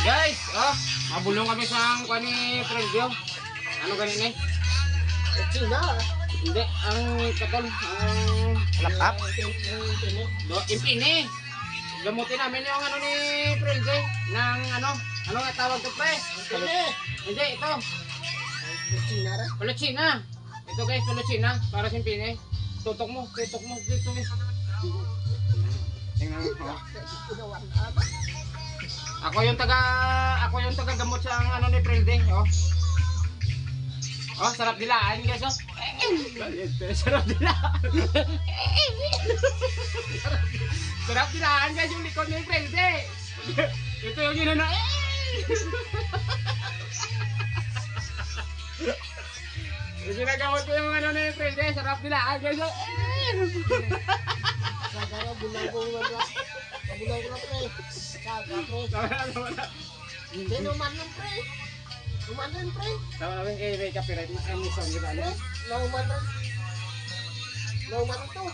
Guys, oh, mabulong kami sa kuha ni Prelvio. Ano ganin eh? China. Hindi, ang katol, ang Laptop? do, impini. Gamutin namin yung ano ni Prelvio ng ano, ano nga tawag to pre? Pili. Hindi, ito, China ra. pulutsina. Ito guys, pulutsina, para sa impini. Tutok mo, tutok mo, dito. Tingnan mo. Ako yung taga ako yung taga gamot sa ano ni Prilde, oh. Oh, sarap dilaan guys, oh. sarap dilaan. sarap dilaan guys yung likod ni Prilde. Ito yung ginano. Yung ginagamot ko yung ano ni Prilde, sarap dilaan guys, oh. Sagara bulang ko wala. Bulang ko pre. Saga pre. Na, na. Hindi naman nun pre. Umanan pre. Tama na, eh, may copyright. Ang isang ginano. Pre. Nauman pre. Nauman to.